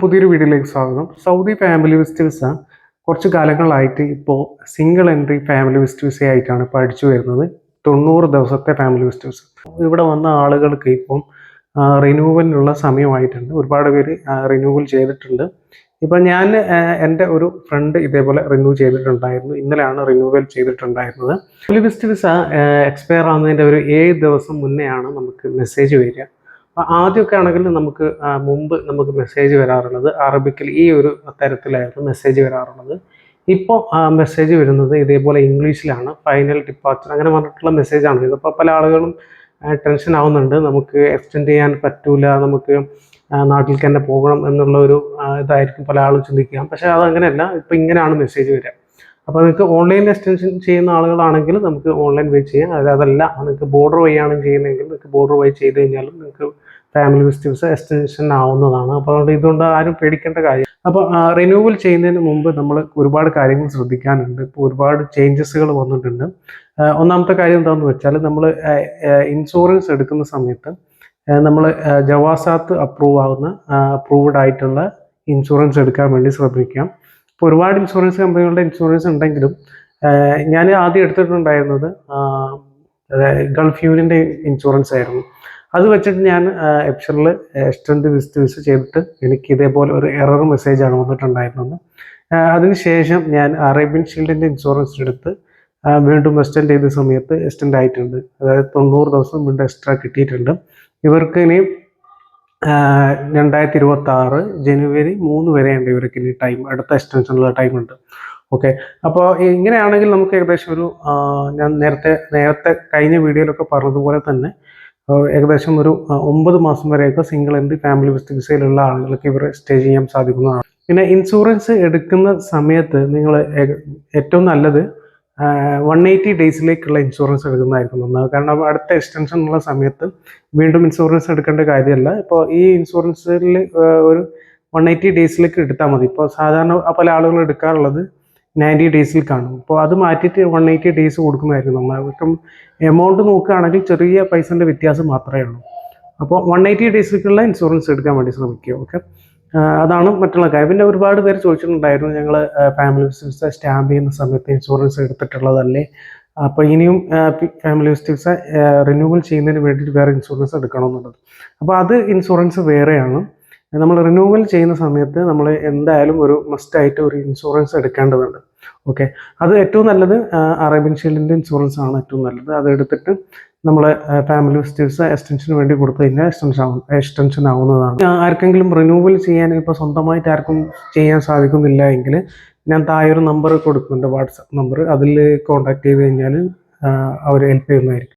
പുതിയൊരു വീഡിയോയിലേക്ക് സ്വാഗതം. സൗദി ഫാമിലി വിസിറ്റ് വിസ കുറച്ച് കാലങ്ങളായിട്ട് ഇപ്പോൾ single entry family visit visa ആയിട്ടാണ് ഇപ്പോൾ അടിച്ചു വരുന്നത്. തൊണ്ണൂറ് ദിവസത്തെ ഫാമിലി വിസിറ്റ് വിസ ഇവിടെ വന്ന ആളുകൾക്ക് ഇപ്പം റിന്യൂവലിനുള്ള സമയമായിട്ടുണ്ട്. ഒരുപാട് പേര് റിന്യൂവൽ ചെയ്തിട്ടുണ്ട്. ഇപ്പം ഞാൻ എന്റെ ഒരു ഫ്രണ്ട് ഇതേപോലെ റിന്യൂ ചെയ്തിട്ടുണ്ടായിരുന്നു. ഇന്നലെയാണ് റിന്യൂവൽ ചെയ്തിട്ടുണ്ടായിരുന്നത്. ഫാമിലി വിസിറ്റ് വിസ എക്സ്പയർ ആവുന്നതിന്റെ ഒരു ഏഴ് ദിവസം മുന്നെയാണ് നമുക്ക് മെസ്സേജ് വരിക. ആദ്യമൊക്കെ ആണെങ്കിൽ നമുക്ക് മുമ്പ് നമുക്ക് മെസ്സേജ് വരാറുള്ളത് അറബിക്കിൽ ഈ ഒരു തരത്തിലായിരുന്നു മെസ്സേജ് വരാറുള്ളത്. ഇപ്പോൾ മെസ്സേജ് വരുന്നത് ഇതേപോലെ ഇംഗ്ലീഷിലാണ്. ഫൈനൽ ഡിപ്പാർച്ചർ അങ്ങനെ പറഞ്ഞിട്ടുള്ള മെസ്സേജാണ് ഇതിപ്പോൾ പല ആളുകളും ടെൻഷൻ ആവുന്നുണ്ട്. നമുക്ക് എക്സ്റ്റെൻഡ് ചെയ്യാൻ പറ്റൂല നമുക്ക് നാട്ടിൽ തന്നെ പോകണം എന്നുള്ള ഒരു ഇതായിരിക്കും പല ആളും ചിന്തിക്കുക. പക്ഷേ അതങ്ങനെയല്ല ഇപ്പോൾ ഇങ്ങനെയാണ് മെസ്സേജ് വരിക. അപ്പോൾ നിങ്ങൾക്ക് ഓൺലൈൻ എക്സ്റ്റൻഷൻ ചെയ്യുന്ന ആളുകളാണെങ്കിൽ നമുക്ക് ഓൺലൈൻ വഴി ചെയ്യാം. അതായത് അതല്ല നിങ്ങൾക്ക് ബോർഡർ വഴിയാണ് ചെയ്യുന്നതെങ്കിൽ നിങ്ങൾക്ക് ബോർഡർ വഴി ചെയ്ത് കഴിഞ്ഞാലും നിങ്ങൾക്ക് ഫാമിലി ഫെസ്റ്റിവൽസ് എക്സ്റ്റൻഷൻ ആവുന്നതാണ്. അപ്പോൾ അതുകൊണ്ട് ഇതുകൊണ്ട് ആരും പേടിക്കേണ്ട കാര്യം അപ്പോൾ റിന്യൂവൽ ചെയ്യുന്നതിന് മുമ്പ് നമ്മൾ ഒരുപാട് കാര്യങ്ങൾ ശ്രദ്ധിക്കാനുണ്ട്. ഇപ്പോൾ ഒരുപാട് ചേഞ്ചസുകൾ വന്നിട്ടുണ്ട്. ഒന്നാമത്തെ കാര്യം എന്താണെന്ന് വെച്ചാൽ നമ്മൾ ഇൻഷുറൻസ് എടുക്കുന്ന സമയത്ത് നമ്മൾ ജവാസാത്ത് അപ്രൂവ് ആവുന്ന അപ്രൂവ്ഡ് ആയിട്ടുള്ള ഇൻഷുറൻസ് എടുക്കാൻ വേണ്ടി ശ്രദ്ധിക്കാം ഇപ്പോൾ ഒരുപാട് ഇൻഷുറൻസ് കമ്പനികളുടെ ഇൻഷുറൻസ് ഉണ്ടെങ്കിലും ഞാൻ ആദ്യം എടുത്തിട്ടുണ്ടായിരുന്നത് അതായത് ഗൾഫ് യൂണിയന്റെ ഇൻഷുറൻസ് ആയിരുന്നു. അത് വെച്ചിട്ട് ഞാൻ എപ്ഷനിൽ എക്സ്റ്റൻഡ് വിസിറ്റ് വിസ് ചെയ്തിട്ട് എനിക്ക് ഇതേപോലെ ഒരു എറർ മെസ്സേജ് ആണ് വന്നിട്ടുണ്ടായിരുന്നത്. അതിനുശേഷം ഞാൻ അറേബ്യൻ ഷീൽഡിന്റെ ഇൻഷുറൻസ് എടുത്ത് വീണ്ടും എക്സ്റ്റെൻഡ് ചെയ്ത സമയത്ത് എക്സ്റ്റെൻഡ് ആയിട്ടുണ്ട്. അതായത് തൊണ്ണൂറ് ദിവസം വീണ്ടും എക്സ്ട്രാ കിട്ടിയിട്ടുണ്ട്. ഇവർക്ക് ഇനി രണ്ടായിരത്തി ഇരുപത്തി ആറ് ജനുവരി മൂന്ന് വരെയുണ്ട് ഇവർക്ക് ഇനി ടൈം അടുത്ത എക്സ്റ്റൻഷനുള്ള ടൈം ഉണ്ട്. ഓക്കെ അപ്പോൾ ഇങ്ങനെയാണെങ്കിൽ നമുക്ക് ഏകദേശം ഒരു ഞാൻ നേരത്തെ നേരത്തെ കഴിഞ്ഞ വീഡിയോയിലൊക്കെ പറഞ്ഞതുപോലെ തന്നെ ഏകദേശം ഒരു ഒമ്പത് മാസം വരെയൊക്കെ സിംഗിൾ എൻട്രി ഫാമിലി വിസിറ്റ് വിസയിലുള്ള ആളുകൾക്ക് ഇവർ സ്റ്റേ ചെയ്യാൻ സാധിക്കുന്നതാണ്. പിന്നെ ഇൻഷുറൻസ് എടുക്കുന്ന സമയത്ത് നിങ്ങൾ ഏറ്റവും നല്ലത് വൺ എയ്റ്റി ഡേയ്സിലേക്കുള്ള ഇൻഷുറൻസ് എടുക്കുന്നതായിരിക്കും നന്നാവുക. കാരണം അടുത്ത എക്സ്റ്റൻഷൻ ഉള്ള സമയത്ത് വീണ്ടും ഇൻഷുറൻസ് എടുക്കേണ്ട കാര്യമല്ല. ഇപ്പോൾ ഈ ഇൻഷുറൻസിൽ ഒരു വൺ എയ്റ്റി ഡേയ്സിലേക്ക് എടുത്താൽ മതി. ഇപ്പോൾ സാധാരണ പല ആളുകൾ എടുക്കാറുള്ളത് നയന്റി ഡേയ്സിൽ കാണും. അപ്പോൾ അത് മാറ്റിയിട്ട് വൺ എയ്റ്റി ഡേയ്സ് കൊടുക്കുന്നതായിരുന്നു നമ്മൾ ഇപ്പം എമൗണ്ട് നോക്കുകയാണെങ്കിൽ ചെറിയ പൈസന്റെ വ്യത്യാസം മാത്രമേ ഉള്ളൂ. അപ്പോൾ വൺ എയ്റ്റി ഡേയ്സിലേക്കുള്ള ഇൻഷുറൻസ് എടുക്കാൻ വേണ്ടി ശ്രമിക്കുക ഓക്കെ അതാണ് മറ്റുള്ള കാര്യം. പിന്നെ ഒരുപാട് പേര് ചോദിച്ചിട്ടുണ്ടായിരുന്നു ഞങ്ങൾ ഫാമിലി വിസിറ്റ്സ് സ്റ്റാമ്പ് ചെയ്യുന്ന സമയത്ത് ഇൻഷുറൻസ് എടുത്തിട്ടുള്ളതല്ലേ? അപ്പോൾ ഇനിയും ഫാമിലി വിസിറ്റ്സ് റിന്യൂവൽ ചെയ്യുന്നതിന് വേണ്ടിയിട്ട് വേറെ ഇൻഷുറൻസ് എടുക്കണമെന്നുള്ളത്. അപ്പോൾ അത് ഇൻഷുറൻസ് വേറെയാണ്. നമ്മൾ റിന്യൂവൽ ചെയ്യുന്ന സമയത്ത് നമ്മൾ എന്തായാലും ഒരു മസ്റ്റായിട്ട് ഒരു ഇൻഷുറൻസ് എടുക്കേണ്ടതുണ്ട്. ഓക്കെ അത് ഏറ്റവും നല്ലത് അറേബ്യൻ ഷീൽഡിന്റെ ഇൻഷുറൻസ് ആണ് ഏറ്റവും നല്ലത്. അത് എടുത്തിട്ട് നമ്മളെ ഫാമിലി വിസിറ്റേഴ്സ് എക്സ്റ്റൻഷന് വേണ്ടി കൊടുത്തു കഴിഞ്ഞാൽ എക്സ്റ്റൻഷൻ ആവും എക്സ്റ്റൻഷൻ ആവുന്നതാണ്. ആർക്കെങ്കിലും റിന്യൂവൽ ചെയ്യാൻ ഇപ്പോൾ സ്വന്തമായിട്ട് ആർക്കും ചെയ്യാൻ സാധിക്കുന്നില്ല എങ്കിൽ ഞാൻ താഴെ ഒരു നമ്പർ കൊടുക്കുന്നുണ്ട് വാട്സപ്പ് നമ്പർ അതിൽ കോൺടാക്ട് ചെയ്ത് കഴിഞ്ഞാൽ അവർ ഹെൽപ്പ് ചെയ്യുന്നതായിരിക്കും.